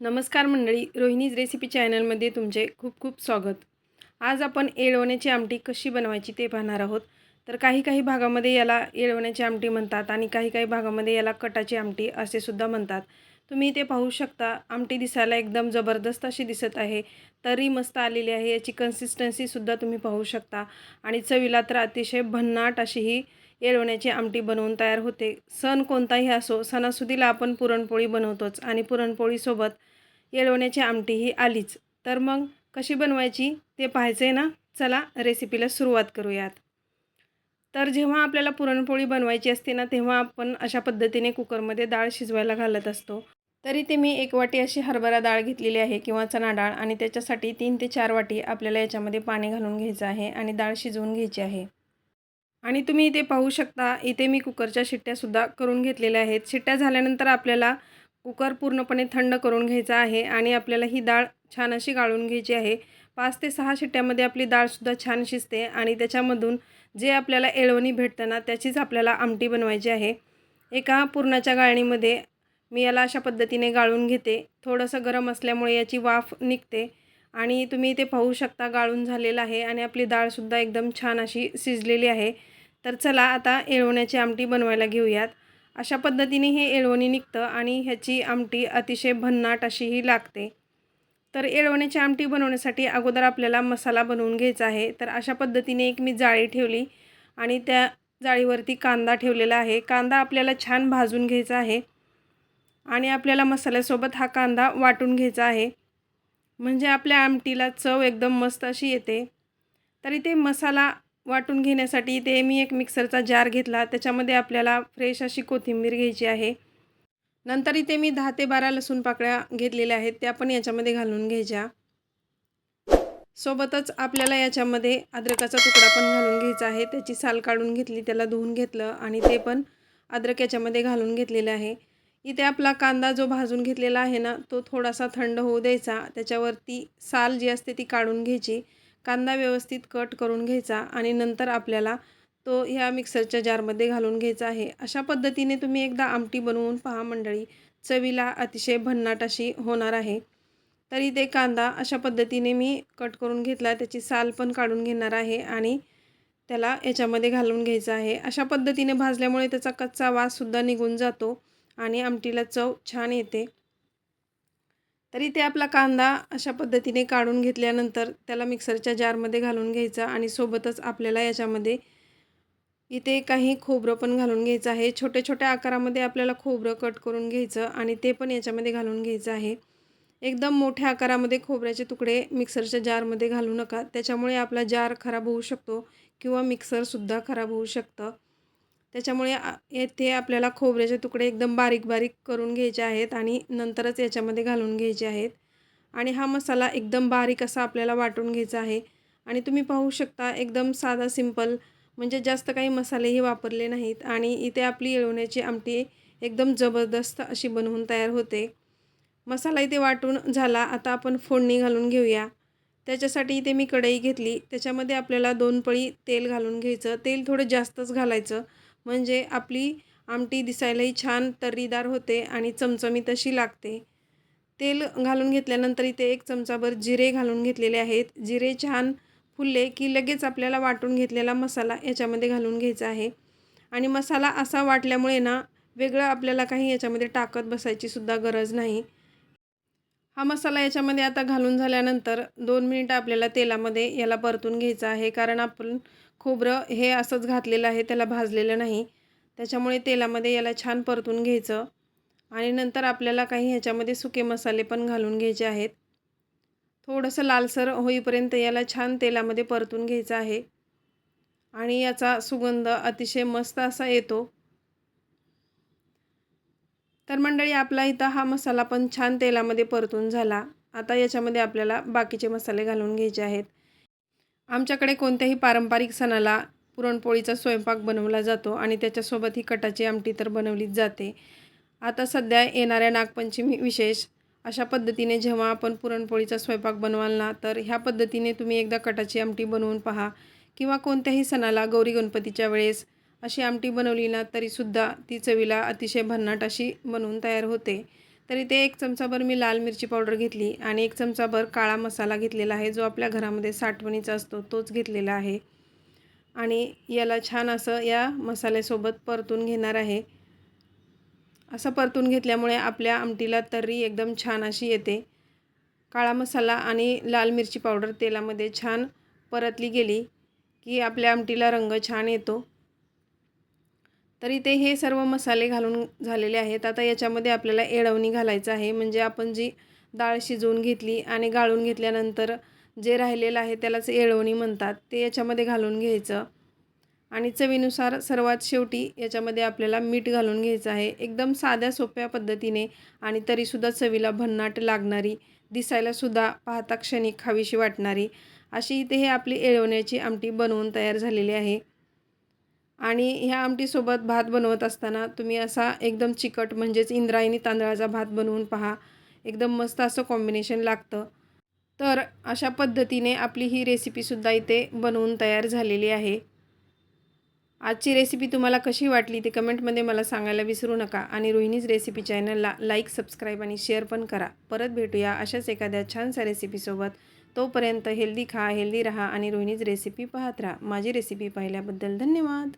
नमस्कार मंडळी रोहिणीज रेसिपी चॅनलमध्ये तुमचे खूप खूप स्वागत. आज आपण येळवण्याची आमटी कशी बनवायची ते पाहणार आहोत. तर काही काही भागामध्ये याला येळवण्याची आमटी म्हणतात आणि काही काही भागामध्ये याला कटाची आमटी असे सुद्धा म्हणतात. तुम्ही ते पाहू शकता आमटी दिसायला एकदम जबरदस्त अशी दिसत आहे. तरी मस्त आलेली आहे याची कन्सिस्टन्सीसुद्धा तुम्ही पाहू शकता. आणि चवीला तर अतिशय भन्नाट अशी ही येळवण्याची आमटी बनवून तयार होते. सण कोणताही असो सणासुदीला आपण पुरणपोळी बनवतोच आणि पुरणपोळीसोबत येळवण्याची आमटी ही आलीच. तर मग कशी बनवायची ते पाहायचं आहे ना? चला रेसिपीला सुरुवात करूयात. तर जेव्हा आपल्याला पुरणपोळी बनवायची असते ना तेव्हा आपण अशा पद्धतीने कुकरमध्ये डाळ शिजवायला घालत असतो. तरी ते मी एक वाटी अशी हरभरा डाळ घेतलेली आहे किंवा चणा डाळ आणि त्याच्यासाठी तीन ते चार वाटी आपल्याला याच्यामध्ये पाणी घालून घ्यायचं आहे आणि डाळ शिजवून घ्यायची आहे. आणि तुम्ही इथे पाहू शकता इथे मी कुकरच्या शिट्ट्यासुद्धा करून घेतलेल्या आहेत. शिट्ट्या झाल्यानंतर आपल्याला कुकर पूर्णपणे थंड करून घ्यायचा आहे आणि आपल्याला ही डाळ छान अशी गाळून घ्यायची आहे. पाच ते सहा शिट्ट्यामध्ये आपली डाळसुद्धा छान शिजते आणि त्याच्यामधून जे आपल्याला एळवणी भेटतं ना त्याचीच आपल्याला आमटी बनवायची आहे. एका पुरणाच्या गाळणीमध्ये मी याला अशा पद्धतीने गाळून घेते. थोडंसं गरम असल्यामुळे याची वाफ निघते. आणि तुम्ही इथे पाहू शकता गाळून झालेलं आहे आणि आपली डाळसुद्धा एकदम छान अशी शिजलेली आहे. तर चला आता येळवण्याची आमटी बनवायला घेऊयात. अशा पद्धतीने हे येळवणी निघतं आणि ह्याची आमटी अतिशय भन्नाट अशीही लागते. तर येळवण्याची आमटी बनवण्यासाठी अगोदर आपल्याला मसाला बनवून घ्यायचा आहे. तर अशा पद्धतीने एक मी जाळी ठेवली आणि त्या जाळीवरती कांदा ठेवलेला आहे. कांदा आपल्याला छान भाजून घ्यायचा आहे आणि आपल्याला मसाल्यासोबत हा कांदा वाटून घ्यायचा आहे. म्हणजे आपल्या आमटीला चव एकदम मस्त अशी येते. तर इथे मसाला वाटून घेण्यासाठी इथे मी एक मिक्सरचा जार घेतला. त्याच्यामध्ये आपल्याला फ्रेश अशी कोथिंबीर घ्यायची आहे. नंतर इथे मी दहा ते बारा लसूण पाकळ्या घेतलेल्या आहेत. त्या पण याच्यामध्ये घालून घ्यायच्या. सोबतच आपल्याला याच्यामध्ये अद्रकाचा तुकडा पण घालून घ्यायचा आहे. त्याची साल काढून घेतली त्याला धुवून घेतलं आणि ते पण अद्रक याच्यामध्ये घालून घेतलेलं आहे. इथे आपला कांदा जो भाजून घेतलेला आहे ना तो थोडासा थंड होऊ द्यायचा. त्याच्यावरती साल जी असते ती काढून घ्यायची. कांदा व्यवस्थित कट करून घ्यायचा आणि नंतर आपल्याला तो ह्या मिक्सरच्या जारमध्ये घालून घ्यायचा आहे. अशा पद्धतीने तुम्ही एकदा आमटी बनवून पहा मंडळी. चवीला अतिशय भन्नाट अशी होणार आहे. तरी ते कांदा अशा पद्धतीने मी कट करून घेतला. त्याची साल पण काढून घेणार आहे आणि त्याला याच्यामध्ये घालून घ्यायचा आहे. अशा पद्धतीने भाजल्यामुळे त्याचा कच्चा वाससुद्धा निघून जातो. आणि आमटीला चव छान येते. तरी ते आपला कांदा अशा पद्धतीने काढून घेतल्यानंतर त्याला मिक्सरच्या जारमध्ये घालून घ्यायचा आणि सोबतच आपल्याला याच्यामध्ये इथे काही खोबरं पण घालून घ्यायचं आहे. छोट्या छोट्या आकारामध्ये आपल्याला खोबरं कट करून घ्यायचं आणि ते पण याच्यामध्ये घालून घ्यायचं आहे. एकदम मोठ्या आकारामध्ये खोबऱ्याचे तुकडे मिक्सरच्या जारमध्ये घालू नका. त्याच्यामुळे आपला जार खराब होऊ शकतो किंवा मिक्सरसुद्धा खराब होऊ शकतं. त्याच्यामुळे येथे आपल्याला खोबऱ्याचे तुकडे एकदम बारीक बारीक करून घ्यायचे आहेत आणि नंतरच याच्यामध्ये घालून घ्यायचे आहेत. आणि हा मसाला एकदम बारीक असा आपल्याला वाटून घ्यायचा आहे. आणि तुम्ही पाहू शकता एकदम साधा सिंपल म्हणजे जास्त काही मसालेही वापरले नाहीत आणि इथे आपली येळवण्याची आमटी एकदम जबरदस्त अशी बनवून तयार होते. मसाला इथे वाटून झाला आता आपण फोडणी घालून घेऊया. त्याच्यासाठी इथे मी कढई घेतली. त्याच्यामध्ये आपल्याला दोन पळी तेल घालून घ्यायचं. तेल थोडं जास्तच घालायचं. म्हणजे आपली आमटी दिसायलाही छान तर्रीदार होते आणि चमचमीत अशी लागते. तेल घालून घेतल्यानंतर इथे एक चमचाभर जिरे घालून घेतलेले आहेत. जिरे छान फुलले की लगेच आपल्याला वाटून घेतलेला मसाला याच्यामध्ये घालून घ्यायचा आहे. आणि मसाला असा वाटल्यामुळे ना वेगळं आपल्याला काही याच्यामध्ये टाकत बसायची सुद्धा गरज नाही. हा मसाला याच्यामध्ये आता घालून झाल्यानंतर दोन मिनिटं आपल्याला तेलामध्ये याला परतून घ्यायचं आहे. कारण आपण खोबरं हे असंच घातलेलं आहे त्याला भाजलेलं नाही. त्याच्यामुळे तेलामध्ये याला छान परतून घ्यायचं. आणि नंतर आपल्याला काही ह्याच्यामध्ये सुके मसाले पण घालून घ्यायचे आहेत. थोडंसं लालसर होईपर्यंत याला छान तेलामध्ये परतून घ्यायचं आहे. आणि याचा सुगंध अतिशय मस्त असा येतो. तर मंडळी आपला इथं हा मसाला पण छान तेलामध्ये परतून झाला. आता याच्यामध्ये आपल्याला बाकीचे मसाले घालून घ्यायचे आहेत. आमच्याकडे कोणत्याही पारंपरिक सणाला पुरणपोळीचा स्वयंपाक बनवला जातो आणि त्याच्यासोबत ही कटाची आमटी तर बनवलीच जाते. आता सध्या येणाऱ्या नागपंचमी विशेष अशा पद्धतीने जेव्हा आपण पुरणपोळीचा स्वयंपाक बनवाल ना तर ह्या पद्धतीने तुम्ही एकदा कटाची आमटी बनवून पहा. किंवा कोणत्याही सणाला गौरी गणपतीच्या वेळेस अशी आमटी बनवली ना तरीसुद्धा ती चवीला अतिशय भन्नाट अशी बनवून तयार होते. तर इथे एक चमचाभर मी लाल मिरची पावडर घेतली आणि एक चमचाभर काळा मसाला घेतलेला आहे जो आपल्या घरामध्ये साठवणीचा असतो तोच घेतलेला आहे. आणि याला छान असं या मसाल्यासोबत परतून घेणार आहे. असं परतून घेतल्यामुळे आपल्या आमटीला तर्री एकदम छान अशी येते. काळा मसाला आणि लाल मिरची पावडर तेलामध्ये छान परतली गेली की आपल्या आमटीला रंग छान येतो. तर इथे हे सर्व मसाले घालून झालेले आहेत. आता याच्यामध्ये आपल्याला एळवणी घालायचं आहे. म्हणजे आपण जी डाळ शिजवून घेतली आणि गाळून घेतल्यानंतर जे राहिलेलं आहे त्यालाच एळवणी म्हणतात. ते याच्यामध्ये घालून घ्यायचं. आणि चवीनुसार सर्वात शेवटी याच्यामध्ये आपल्याला मीठ घालून घ्यायचं आहे. एकदम साध्या सोप्या पद्धतीने आणि तरीसुद्धा चवीला भन्नाट लागणारी दिसायलासुद्धा पाहता क्षणी खावीशी वाटणारी अशी इथे हे आपली एळवण्याची आमटी बनवून तयार झालेली आहे. आणि ह्या आमटीसोबत भात बनवत असताना तुम्ही असा एकदम चिकट म्हणजेच इंद्रायणी तांदळाचा भात बनवून पहा. एकदम मस्त असं कॉम्बिनेशन लागतं. तर अशा पद्धतीने आपली ही रेसिपीसुद्धा इथे बनवून तयार झालेली आहे. आजची रेसिपी तुम्हाला कशी वाटली ती कमेंटमध्ये मला सांगायला विसरू नका आणि रोहिणीज रेसिपी चॅनलला लाईक सबस्क्राईब आणि शेअर पण करा. परत भेटूया अशाच एखाद्या छानशा रेसिपीसोबत तोपर्यंत हेल्दी खा हेल्दी राहा आणि रोहिणीज रेसिपी पाहत राहा. माझी रेसिपी पाहिल्याबद्दल धन्यवाद.